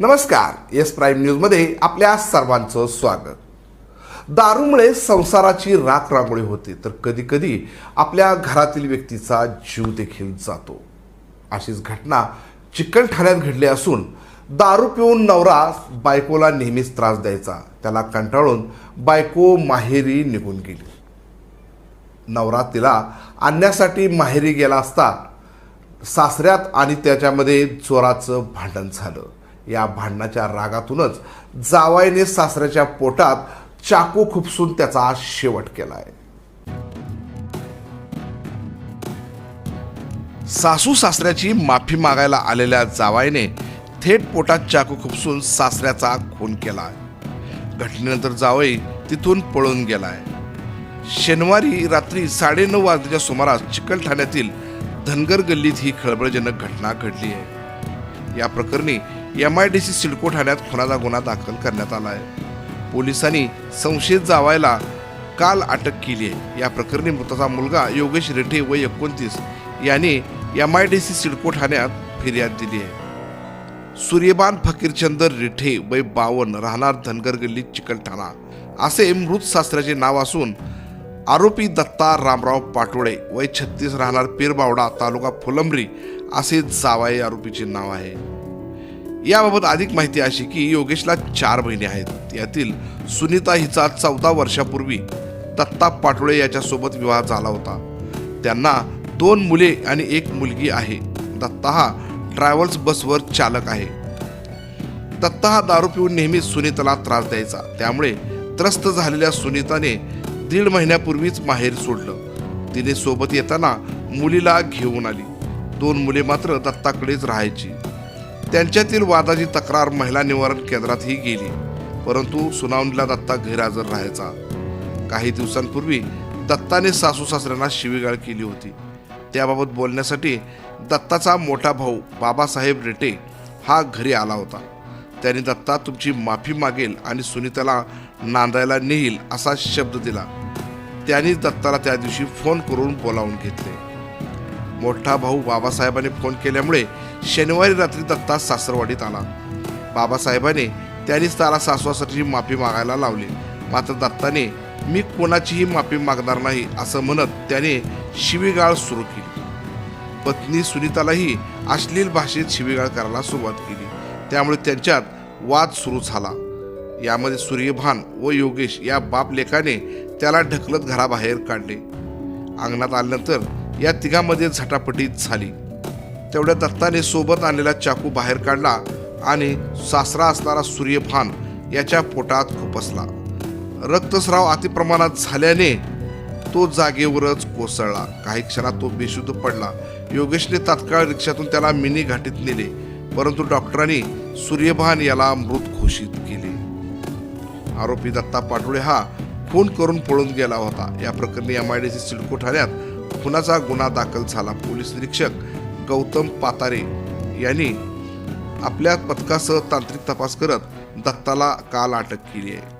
नमस्कार yes prime न्यूजमध्ये आपल्या सर्वांचं स्वागत. दारूमुळे संसाराची राख रांगोळी होते तर कधी कधी आपल्या घरातील व्यक्तीचा जीव देखील जातो. अशीच घटना चिकलठाण्यात घडली असून दारू पिऊन नवरा बायकोला नेहमीच त्रास द्यायचा. त्याला कंटाळून बायको माहेरी निघून गेली. नवरा तिला आणण्यासाठी माहेरी गेला असता सासऱ्यात आणि त्याच्यामध्ये जोराचं भांडण झालं. या भांडणाच्या रागातूनच जावाईने सासऱ्याच्या पोटात चाकू खुपसून त्याचा शेवट केला आहे सासू सासऱ्याची माफी मागायला आलेल्या जावाईने थेट पोटात चाकू खुपसून सासऱ्याचा खून केला आहे घटनेनंतर जावई तिथून पळून गेलाय. शनिवारी रात्री साडेनऊ वाजताच्या सुमारास चिकलठाण्यातील धनगर गल्लीत ही खळबळजनक घटना घडली आहे या प्रकरणी M I D C CIDCO ठाण्यात खुनाचा गुन्हा दाखल करण्यात आला आहे. पोलिसांनी संशयित जावायला काल अटक केली आहे. या प्रकरणी मृताचा मुलगा योगेश रेठे व एकोणतीस यांनी M I D C CIDCO ठाण्यात फिर्याद दिली आहे. सूर्यबान फकीरचंद रिठे वय बावन राहणार धनगर गल्ली चिकलठाणा असे मृत शास्त्राचे नाव असून आरोपी दत्ता रामराव पाटोळे वय छत्तीस राहणार पीरबावडा तालुका फुलंब्री असे जावाई आरोपीचे नाव आहे. याबाबत अधिक माहिती अशी की योगेशला चार बहिणी आहेत. यातील सुनीता हिचा चौदा वर्षापूर्वी दत्ता पाटोळे याच्यासोबत विवाह झाला होता. त्यांना दोन मुले आणि एक मुलगी आहे. दत्ता हा ट्रॅव्हल्स बसवर चालक आहे. दत्ता हा दारू पिऊन नेहमीच सुनीताला त्रास द्यायचा. त्यामुळे त्रस्त झालेल्या सुनीताने दीड महिन्यापूर्वीच माहेर सोडलं. तिने सोबत येताना मुलीला घेऊन आली. दोन मुले मात्र दत्ताकडेच राहायची. त्यांच्यातील वादाची तक्रार महिला निवारण केंद्रातही गेली. परंतु सुनावणीला दत्ता गैरहजर राहायचा. काही दिवसांपूर्वी दत्ताने सासू सासऱ्यांना शिवीगाळ केली होती. त्याबाबत बोलण्यासाठी दत्ताचा मोठा भाऊ बाबासाहेब रेटे हा घरी आला होता. त्याने दत्ता तुमची माफी मागेल आणि सुनीताला नांदायला नेईल असा शब्द दिला. त्याने दत्ताला त्या दिवशी फोन करून बोलावून घेतले. मोठा भाऊ बाबासाहेबांनी फोन केल्यामुळे शनिवारी रात्री दत्ता सासरवाडीत आला. बाबासाहेबांनी त्यांनीच त्याला सासवासाठी माफी मागायला लावली. मात्र दत्ताने मी कोणाचीही माफी मागणार नाही असं म्हणत त्याने शिवीगाळ सुरू केली. पत्नी सुनीतालाही अश्लील भाषेत शिवीगाळ करायला सुरुवात केली. त्यामुळे त्यांच्यात वाद सुरू झाला. यामध्ये सूर्यभान व योगेश या बाप लेखाने त्याला ढकलत घराबाहेर काढले. अंगणात आल्यानंतर या तिघांमध्ये झटापटीत झाली. तेवढ्या दत्ताने सोबत आणलेला चाकू बाहेर काढला आणि सासरा असणारा सूर्यभान याच्या पोटात खुपसला. रक्तस्राव अतिप्रमाणात झाल्याने तो जागेवरच कोसळला. काही क्षणात तो बेशुद्ध पडला. योगेशने तात्काळ रिक्षातून त्याला मिनी घाटीत नेले परंतु डॉक्टरांनी सूर्यभान याला मृत घोषित केले. आरोपी दत्ता पाटोळे हा खून करून पळून गेला होता. या प्रकरणी M I D C CIDCO ठाण्यात खुनाचा गुन्हा दाखल झाला. पोलीस निरीक्षक गौतम पातारे यांनी आपल्या पथकासह तांत्रिक तपास करत दत्ताला काल अटक केली आहे.